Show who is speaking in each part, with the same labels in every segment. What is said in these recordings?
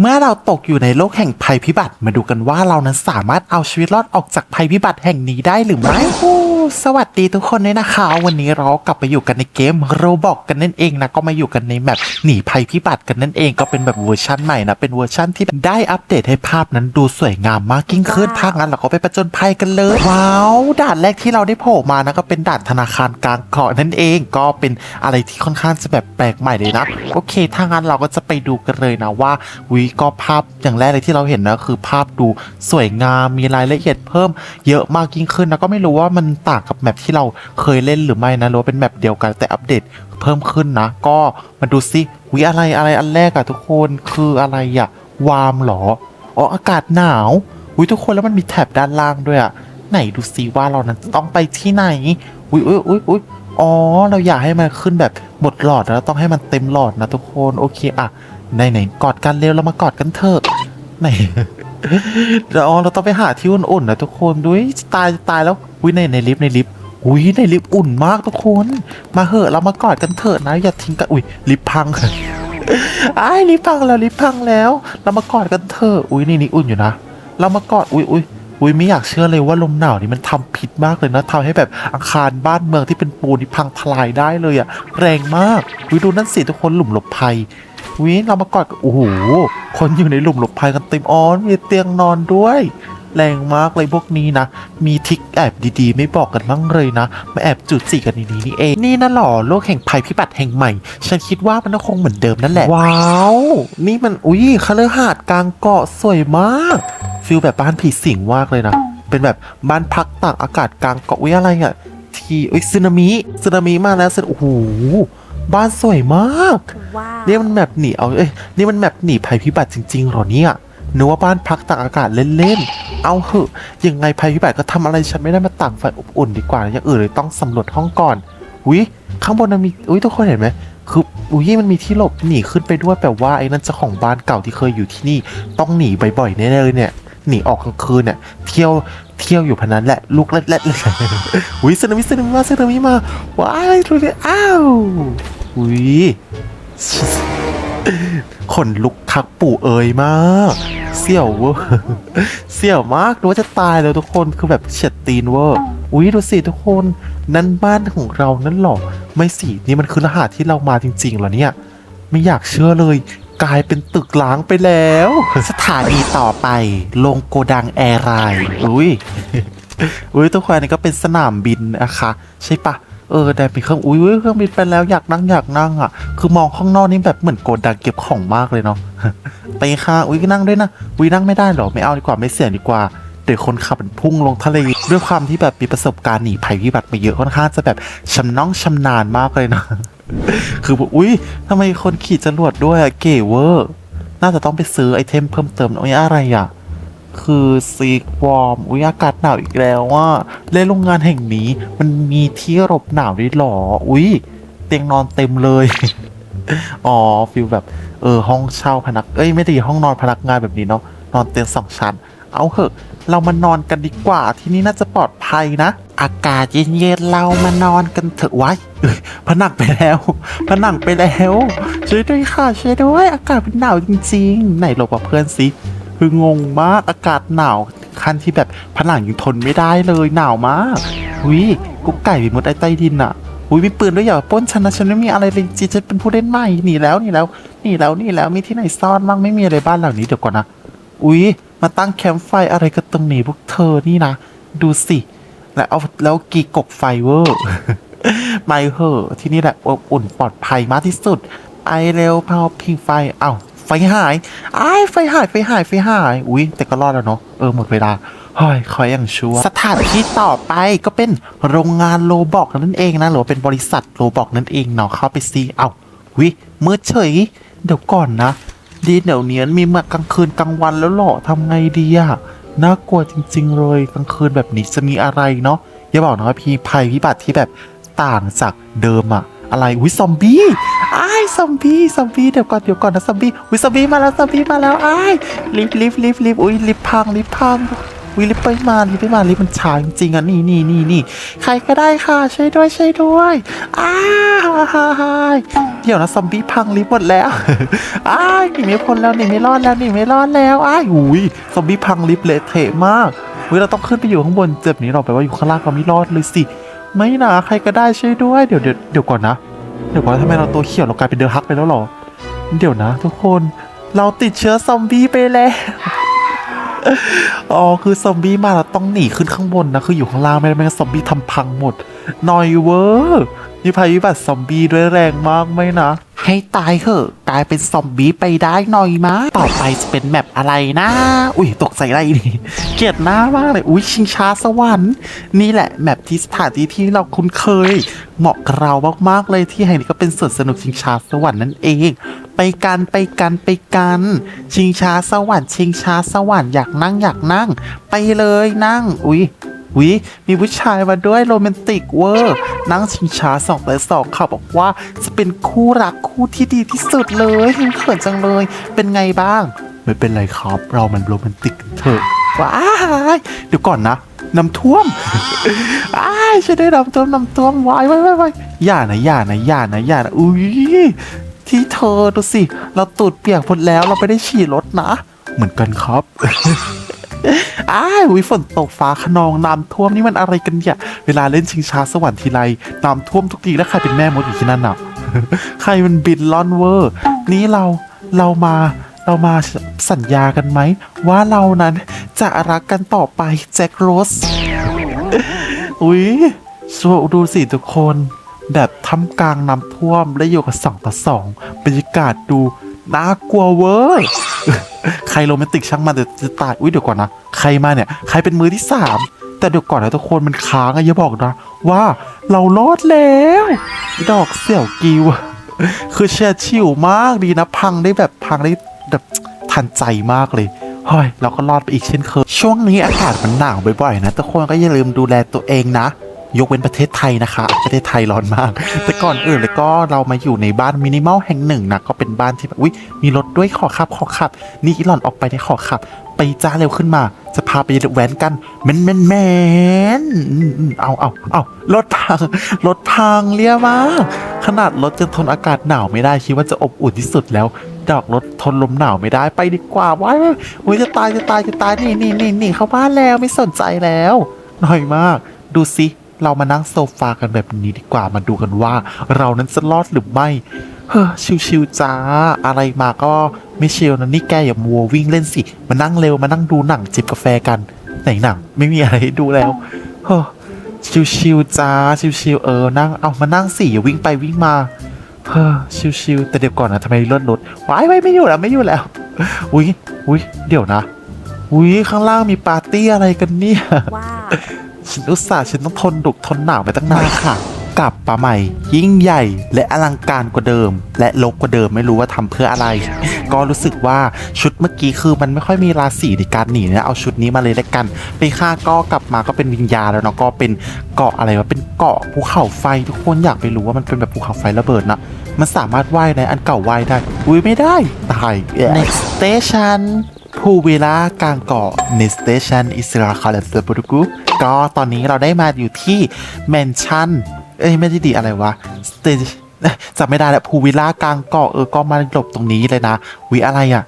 Speaker 1: เมื่อเราตกอยู่ในโลกแห่งภัยพิบัติมาดูกันว่าเรานั้นสามารถเอาชีวิตรอดออกจากภัยพิบัติแห่งนี้ได้หรือไม่โอ้สวัสดีทุกคนด้วยนะคะ วันนี้เรากลับไปอยู่กันในเกมโรบอกกันนั่นเองนะก็มาอยู่กันในแมปหนีภัยพิบัติกันนั่นเองก็เป็นแบบเวอร์ชันใหม่นะเป็นเวอร์ชันที่ได้อัปเดตให้ภาพนั้นดูสวยงามมากยิ่งขึ้นถ้างั้นเราก็ไปประจนภัยกันเลยว้าวด่านแรกที่เราได้โผล่มานะก็เป็นด่านธนาคารกลางเกาะนั่นเอง ก็เป็นอะไรที่ค่อนข้างจะแบบแปลกใหม่เลยนะโอเคถ้างั้นเราก็จะไปดูกันเลยนะว่าวิก็ภาพอย่างแรกเลยที่เราเห็นนะคือภาพดูสวยงามมีรายละเอียดเพิ่มเยอะมากยิ่งขึ้นนะก็ไม่รู้ว่ามันต่างกับแมปที่เราเคยเล่นหรือไม่นะหรือว่าเป็นแมปเดียวกันแต่อัปเดตเพิ่มขึ้นนะ ก็มาดูซิวิอะไรอะไรอันแรกอะทุกคนคืออะไรอะวาร์มเหรออ๋ออากาศหนาววิทุกคนแล้วมันมีแถบด้านล่างด้วยอะไหนดูซิว่าเรานั้นต้องไปที่ไหนอุ้ยอุ้ยอุ้ยอุ้ยอ๋อ เราอยากให้มันขึ้นแบบหมดหลอดแล้วต้องให้มันเต็มหลอดนะทุกคน โอเคอะ ไหนไหนกอดกันเร็วเรามากอดกันเถอะไหนเราเราต้องไปหาที่อุ่นๆนะทุกคนด้วยตายตายแล้วอุ้ยในในลิฟต์ในลิฟต์อุ้ยในลิฟต์อุ่นมากทุกคน มาเหอะเรามากอดกันเถอะนะอย่าทิ้งกันอุ้ยลิฟต์พังไอ้ลิฟต์พังแล้วลิฟต์พังแล้ว เรามากอดกันเถอะอุ้ยนี่นี่อุ่นอยู่นะเรามากอดอุ้ยอุ้ยอุ้ยไม่อยากเชื่อเลยว่าลมหนาวนี่มันทำผิดมากเลยนะทำให้แบบอาคารบ้านเมืองที่เป็นปูนนี่พังทลายได้เลยอะแรงมากอุ้ยดูนั่นสิทุกคนหลุมหลบภัย วิเรามากอดกันโอ้โหคนอยู่ในหลุมหลบภัยกันเต็มออนมีเตียงนอนด้วย แรงมากเลยพวกนี้นะ มีทริกแอบดีๆ ไม่บอกกันบ้างเลยนะมาแอบจุดจีกันในนี้นี่เอง นี่นะหรอโลกแห่งภัยพิบัติแห่งใหม่ ฉันคิดว่ามันก็คงเหมือนเดิมนั่นแหละ ว้าว นี่มันอุ้ยคฤหาสน์กลางเกาะสวยมากฟิลแบบบ้านผีสิงมากเลยนะ เป็นแบบบ้านพักตากอากาศกลางเกาะอุ้ยอะไรอะที่อุ้ยสึนามิสึนามิมาแล้วสึโอ้โห บ้านสวยมาก
Speaker 2: ว้าว
Speaker 1: นี่มันแมปหนีเอาเอ้ยนี่มันแมปหนีภัยพิบัติจริงๆเหรอเนี่ยนึกว่าบ้านพักตากอากาศเล่นๆ เอาเหอะยังไงภัยพิบัติก็ทำอะไรฉันไม่ได้มาต่างไฟอบอุ่นดีกว่าอย่างอื่นเลยต้องสำรวจห้องก่อนอุ้ยข้างบนมันมีอุ้ยทุกคนเห็นไหมคืออุ้ยมันมีที่หลบหนีขึ้นไปด้วยแปลว่าไอ้นั่นเจ้าของบ้านเก่าที่เคยอยู่ที่นี่ ต้องหนีบ่อยๆแน่เลยเนี่ยหนีออกกลางคืนเนี่ยเที่ยว เที่ยวอยู่พนันแหละลูกเล็ดๆเลยอุ้ยสึนามิสึนามิมาสึนามิมาว้ายดูดิอ้าวอุ้ยขนลุกทักปู่เอ๋ยมากเสี่ยวเวอร์เสี่ยวมากรู้ว่าจะตายแล้วทุกคนคือแบบเฉียดตีนเวอร์อุ้ยดูสิทุกคนนั่นบ้านของเรานั่นหรอไม่สินี่มันคือรหัสที่เรามาจริงๆเหรอเนี่ย ไม่อยากเชื่อเลย กลายเป็นตึกล้างไปแล้ว สถานีต่อไป ลงโกดังแอร์ไลน์อุ้ยอุ้ยทุกคนอันนี้ก็เป็นสนามบินนะคะใช่ปะเออแต่มีเครื่องอุ้ยอุ๊ยเครื่องบินไปแล้วอยากนั่งอยากนั่งอะ คือมองข้างนอกนี่แบบเหมือนโกดังเก็บของมากเลยเนาะไปค่ะอุ้ยนั่งด้วยนะอุ้ยนั่งไม่ได้หรอไม่เอาดีกว่าไม่เสี่ยงดีกว่า เดี๋ยวคนขับมันพุ่งลงทะเลด้วยความที่แบบมีประสบการณ์หนีภัยพิบัติมาเยอะค่อนข้างจะแบบชำน้องชำนาญมากเลยนะ คือแบบอุ้ยทำไมคนขี่จรวดด้วยอะเก๋เวอร์น่าจะต้องไปซื้อไอเทมเพิ่มเติมอุ้ยอะไรอะคือซีกวอร์มอุ้ยอากาศหนาวอีกแล้วว่าเล่นโรงงานแห่งนี้ มันมีที่หลบหนาวด้วยหรอ อุ้ยเตียงนอนเต็มเลย อ๋อฟิลแบบเออห้องเช่าพนัก เอ้ยไม่ได้ห้องนอนพนักงานแบบนี้เนาะนอนเตียงสองชั้น เอาเหอะ เรามานอนกันดีกว่าที่นี่น่าจะปลอดภัยนะ อากาศเย็นๆเรามานอนกันเถอะไว้เอ้ยผนังไปแล้วผนังไปแล้วช่วยด้วยค่ะช่วยด้วย อากาศเป็นหนาวจริง ๆ ไหนหลบกับเพื่อนสิคืองงมากอากาศหนาวขั้นที่แบบผนังยังทนไม่ได้เลยหนาวมากหุยกุ๊กไก่ไปมุดไอ้ใต้ดินอะหุยมีปืนด้วยอย่าป้นฉันนะฉันไม่มีอะไรเลยจริงๆฉันเป็นผู้เล่นใหม่หนีแล้วหนีแล้วหนีแล้วหนีแล้วมีที่ไหนซ่อนบ้างไม่มีอะไรบ้านหลังนี้เดี๋ยวก่อนนะอุ้ย มาตั้งแคมป์ไฟอะไรกันตรงนี้พวกเธอนี่นะ ดูสิ แล้วเอาแล้วกีกบไฟเวอร์ไม่เหอะที่นี่แหละอบอุ่นปลอดภัยมากที่สุด ไอเร็วพาวพิงไฟ เอ้าไฟหายไอ้ไฟหายไฟหายไฟหาย อุ้ยแต่ก็รอดแล้วเนาะ เออหมดเวลาเฮ้ยขออย่างชัวร์สถานที่ต่อไปก็เป็นโรงงานโลบอกนั่นเองนะ หรือว่าเป็นบริษัทโลบอกนั่นเองเนาะเข้าไปซีเอ้าวิมืดเฉย เดี๋ยวก่อนนะ ดีเดี๋ยวเนี้มีมากลางคืนกลางวันแล้วหรอทำไงดีอะน่ากลัวจริง ๆ เลยกลางคืนแบบนี้จะมีอะไรเนาะอย่าบอกนะว่าพี่ภัยพิบัติที่แบบต่างจากเดิมอะอะไรวิซอมบี้ไอ้ซอมบี้ซอมบี้เดี๋ยวก่อนเดี๋ยวก่อนนะซอมบี้วิซอมบี้มาแล้วซอมบี้มาแล้วไอ้ลิฟต์ลิฟต์ลิฟต์ลิฟต์อุ้ยลิฟต์พังลิฟต์พัง วิลิปไปมาลิปไปมาลิปมันช้าจริงๆอะนี่นี่นี่นี่ใครก็ได้ค่ะช่วยด้วยช่วยด้วยอ้าฮ่าาเดี๋ยวนะซอมบี้พังลิฟต์หมดแล้วอ้าหนีไม่พ้นแล้วหนีไม่รอดแล้วหนีไม่รอดแล้วอ้ายหุยซอมบี้พังลิฟต์เละเทะมากเฮ้ยเราต้องขึ้นไปอยู่ข้างบนเจ็บนี้เราไปว่าอยู่ข้างล่างเราไม่รอดเลยสิไม่นะใครก็ได้ช่วยด้วยเดี๋ยวเดี๋ยวเดี๋ยวก่อนนะเดี๋ยวก่อนทำไมเราตัวเขียวเรากลายเป็นเดอะฮักไปแล้วหรอเดี๋ยวนะ ทุกคนเราติดเชื้อซอมบี้ไปแล้ว อ๋อคือซอมบี้มาเราต้องหนีขึ้นข้างบนนะ คืออยู่ข้างล่างไม่ได้ไม่งั้นซอมบี้ทำพังหมดหน่อยเวอร์ มีภัยพิบัติซอมบี้ด้วยแรงมากไหมนะ ให้ตายเถอะกลายเป็นซอมบี้ไปได้หน่อยมะต่อไปจะเป็นแมปอะไรนะ อุ้ยตกใจอะไรนี่เกลียดหน้ามากเลย อุ้ยชิงช้าสวรรค์นี่แหละแมปที่สถานที่ที่เราคุ้นเคย เหมาะกับเรามากๆเลยที่แห่งนี้ก็เป็นสวนสนุกชิงช้าสวรรค์นั่นเองไปกันไปกันไปกัน ชิงช้าสวรรค์ชิงช้าสวรรค์อยากนั่งอยากนั่ง ไปเลยนั่ง อุ้ย อุ้ยมีผู้ชายมาด้วยโรแมนติกเวอร์ นั่งชิงช้าสองต่อสองเขาบอกว่าจะเป็นคู่รักคู่ที่ดีที่สุดเลยเขินจังเลย เป็นไงบ้าง ไม่เป็นไรครับ เรามันโรแมนติกเถอะว้ายเดี๋ยวก่อนนะน้ำท่วมอ้ายช่วยด้วยน้ำท่วมน้ำท่วมวายวายวายวายอย่านะอย่านะอย่านะอย่านะอุ้ยที่เธอดูสิ เราตูดเปียกหมดแล้วเราไม่ได้ฉี่รถนะ เหมือนกันครับ อ้ายวิฝนตกฟ้าขนองน้ำท่วมนี่มันอะไรกันเนี่ย เวลาเล่นชิงช้าสวรรค์ทีไรน้ำท่วมทุกทีแล้วใครเป็นแม่มดอยู่ที่นั่นน่ะ ใครมันบินล่อนเวอร์ นี่เราเรามาเรามาสัญญากันไหม ว่าเรานั้นจะรักกันต่อไปแจ็คโรส อุ๊ยสวดูสิทุกคน แบบทำกลางน้ำท่วมและอยู่กับสองต่อสองบรรยากาศดูน่ากลัวเวอร์ ใครโรแมนติกช่างมันแต่จะตายอุ้ยเดี๋ยวก่อนนะใครมาเนี่ยใครเป็นมือที่สามแต่เดี๋ยวก่อนนะทุกคนมันค้างอะอย่าบอกนะว่าเรารอดแล้วดอกเสี่ยวกิวคือเชียร์ชิวมากดีนะพังได้แบบพังได้แบบทันใจมากเลยเฮ้ยเราก็รอดไปอีกเช่นเคยช่วงนี้อากาศมันหนาวบ่อยๆนะทุกคนก็อย่าลืมดูแลตัวเองนะ ยกเว้นประเทศไทยนะคะ ประเทศไทยร้อนมาก แต่ก่อนอื่นเลยก็เรามาอยู่ในบ้านมินิมอลแห่งหนึ่งนะ ก็เป็นบ้านที่แบบอุ้ยมีรถด้วยขอขับขอขับ นี่อีหลอนออกไปได้ขอขับ ไปจ้าเร็วขึ้นมา จะพาไปแว้นกันแมนแมนแมนอืมอืมเอาเอาเอารถพังรถพังเรียมากขนาดรถจะทนอากาศหนาวไม่ได้คิดว่าจะอบอุ่นที่สุดแล้วดอกรถทนลมหนาวไม่ได้ไปดีกว่าว้ายโอ้ยจะตายจะตายจะตายนี่นี่นี่นี่เข้าบ้านแล้วไม่สนใจแล้วหน่อยมาก ดูสิ เรามานั่งโซฟากันแบบนี้ดีกว่ามาดูกันว่า เรานั้นจะรอดหรือไม่ เฮ้อชิวๆจ้า อะไรมาก็ไม่เชิวนะนี่แกอย่ามัววิ่งเล่นสิ มานั่งเร็วมานั่งดูหนังจิบกาแฟกัน ไหนหนังไม่มีอะไรให้ดูแล้ว เฮ้อชิวๆจ้าชิวๆเออนั่งเอามานั่งสิอย่าวิ่งไปวิ่งมาเฮ้อชิวๆแต่เดี๋ยวก่อนนะทำไมเลื่อนรถว้ายไว้ไม่อยู่แล้วไม่อยู่แล้วอุ้ยอุ้ยเดี๋ยวนะอุ้ยข้างล่างมีปาร์ตี้อะไรกันเนี่ย
Speaker 2: ว้า
Speaker 1: ฉันอุตส่าห์ฉันต้องทนดุกทนหนาวไปตั้งนานค่ะ กลับมาใหม่ ยิ่งใหญ่และอลังการกว่าเดิม และลกกว่าเดิมไม่รู้ว่าทำเพื่ออะไร ก็รู้สึกว่าชุดเมื่อกี้คือมันไม่ค่อยมีราศีในการหนีนะเอาชุดนี้มาเลยแล้วกัน ไปฆ่าก็กลับมาก็เป็นวิญญาแล้วเนาะก็เป็นเกาะอะไรวะเป็นเกาะภูเขาไฟทุกคนอยากไปรู้ว่ามันเป็นแบบภูเขาไฟระเบิดนะมันสามารถว่ายในอันเก่าว่ายได้ อุ้ยไม่ได้ ตาย next station ภูวิลากลางเกาะในสเตชันอิสราคาเลสเบรุกุก็ตอนนี้เราได้มาอยู่ที่แมนชั่น เอ้ย ไม่ได้ดีอะไรวะสเตจจำไม่ได้แล้วภูวิลากลางเกาะเออ ก็มาหลบตรงนี้เลยนะวิอะไรอะ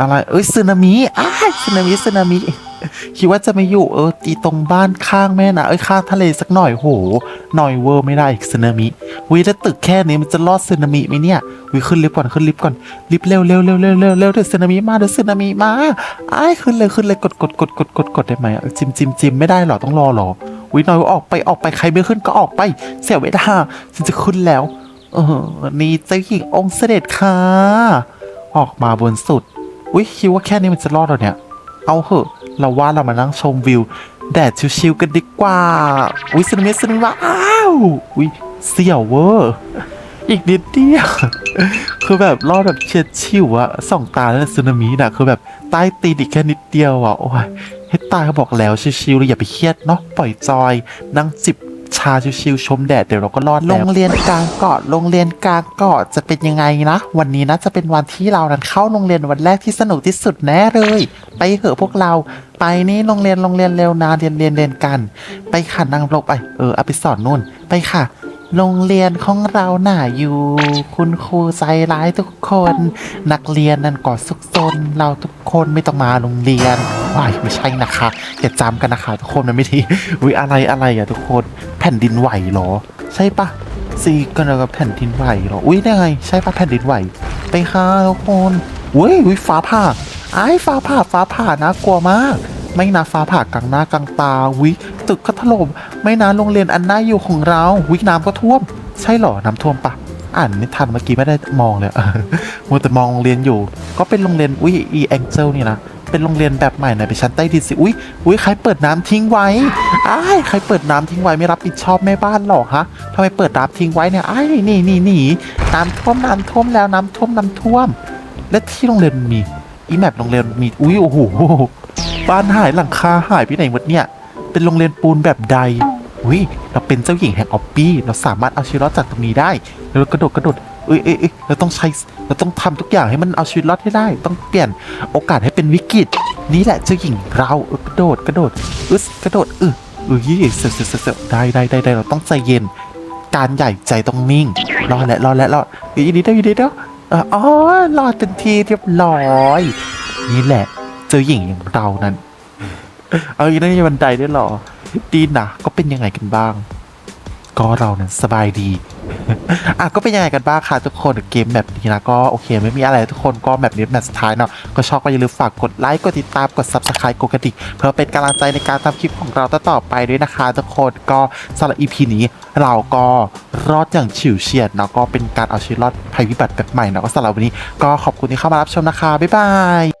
Speaker 1: อะไร เอ้ยสึนามิอ้าสึนามิสึนามิ คิดว่าจะไม่อยู่เออตีตรงบ้านข้างแม่นะเอ้ยข้างทะเลสักหน่อยโหหน่อยเวอร์ไม่ได้อีกสึนามิวิถ้าตึกแค่นี้มันจะรอดสึนามิไหมเนี่ยวิขึ้นลิฟต์ก่อนขึ้นลิฟต์ก่อนลิฟต์เร็วเร็วเร็วเร็วเร็วเร็วเดี๋ยวสึนามิมาเดี๋ยวสึนามิมาไอ้ขึ้นเลยขึ้นเลยกดกดกดกดกดกดได้ไหมจิมจิมจิมไม่ได้หรอต้องรอหรอวิหน่อยออกไปออกไปใครไม่ขึ้นก็ออกไป เสียเวลาฉันจะขึ้นแล้วเออนี่เจ้าหญิงองค์เสด็จค่ะออกมาบนสุดอุ้ยคิดว่าแค่นี้มันจะรอดหรอเนี่ยเอาเหอะ เราว่าเรามานั่งชมวิว แดดชิวๆกันดีกว่า อุ้ยสนมิสนมิมาอ้าวอุ้ยเสี่ยวเวอร์อีกนิดเดียว คือแบบรอดแบบเฉียดชิวอะสองตาแล้วสึนามิน่ะ คือแบบใต้ตีนอีกแค่นิดเดียวอะโอ้ยให้ตายเขาบอกแล้วชิวๆเลยอย่าไปเครียดเนาะปล่อยจอย นั่งจิบ ชาชิวๆชมแดดเดี๋ยวเราก็รอดโรงเรียนกลางเกาะโรงเรียนกลางเกาะจะเป็นยังไงนะวันนี้นะจะเป็นวันที่เรานั้นเข้าโรงเรียนวันแรกที่สนุกที่สุดแน่เลย ไปเหอะพวกเราไปนี่โรงเรียนโรงเรียนเร็วนะเรียนเรียนเรียนกัน ไปค่ะนั่งลงไปเออเอาไปสอนนู่นไปค่ะโรงเรียนของเราหน่าอยู่ คุณครูใจร้ายทุกคน นักเรียนนั่นก็สุกซนเราทุกคนไม่ต้องมาโรงเรียน ว้ายไม่ใช่นะคะอย่าจำกันนะคะทุกคนมันไม่ดีวิอะไรอะไรอะทุกคนแผ่นดินไหวเหรอ ใช่ปะซีกันกับแผ่นดินไหวเหรออุ้ยได้ไงใช่ปะแผ่นดินไหวไปค่ะทุกคนอุ้ยอุ้ยฟ้าผ่าไอ้ฟ้าผ่าฟ้าผ่านะกลัวมาก ไม่นะฟ้าผ่ากลางหน้ากลางตาวิตึกก็ถล่มไม่นะโรงเรียนอันน่าอยู่ของเราวิน้ำก็ท่วม ใช่เหรอน้ำท่วมปะอ่านไม่ทันเมื่อกี้ไม่ได้มองเลยมัวแต่มองโรงเรียนอยู่ ก็เป็นโรงเรียนอุ้ยอีแองเจิลนี่นะ เป็นโรงเรียนแบบใหม่หน่อยเป็นชั้นใต้ดินสิ อุ้ยอุ้ยใครเปิดน้ำทิ้งไว้อ้ายใครเปิดน้ำทิ้งไว้ไม่รับผิดชอบแม่บ้านหรอฮะทำไมเปิดน้ำทิ้งไว้เนี่ยอ้ายนี่นี่นี่น้ำท่วมน้ำท่วมแล้วน้ำท่วมน้ำท่วม และที่โรงเรียนมีอีแมปโรงเรียนมีอุ้ยโอ้โหบ้านหายหลังคาหายไปไหนหมดเนี่ย เป็นโรงเรียนปูนแบบใดอุ้ยเราเป็นเจ้าหญิงแห่งออปปี้เราสามารถเอาชีวิตรอดจากตรงนี้ได้แล้วกระโดดกระโดด เอ้ยเอ้ยเอ้ยเราต้องใช้เราต้องทำทุกอย่างให้มันเอาชีวิตรอดให้ได้ ต้องเปลี่ยนโอกาสให้เป็นวิกฤต นี่แหละเจ้าหญิงเรากระโดดกระโดดอึสกระโดดอึเอ้ยเสร็จเสร็จเสร็จได้ได้ได้ได้เราต้องใจเย็น การใหญ่ใจต้องนิ่งรอดแล้วรอดแล้วรอดเดี๋ยวดีเดี๋ยวดีเดี๋ยวเอ่ออ๋อรอดเต็มทีเรียบร้อย นี่แหละเจอหญิงอย่างเรานั้น เอาอย่างนี้นบันไดด้หรอ ดีนะก็เป็นยังไงกันบ้าง ก็เรานั้นสบายดี อะก็เป็นยังไงกันบ้างคะทุกคนเกมแบบนี้นะก็โอเคไม่มีอะไรทุกคนก็แบบนี้แบบสุดท้ายเนาะก็ชอบก็อย่าลืมฝากกดไลค์กดติดตามกด subscribe กดกระดิ่งเพื่อเป็นกำลังใจในการทำคลิปของเราต่อไปด้วยนะคะ ทุกคนก็สำหรับ EP นี้เราก็รอดอย่างฉิวเฉียดเนาะก็เป็นการเอาชีวิตรอดภัยพิบัติแบบใหม่เนาะก็สำหรับวันนี้ก็ขอบคุณที่เข้ามารับชมนะคะบ๊ายบาย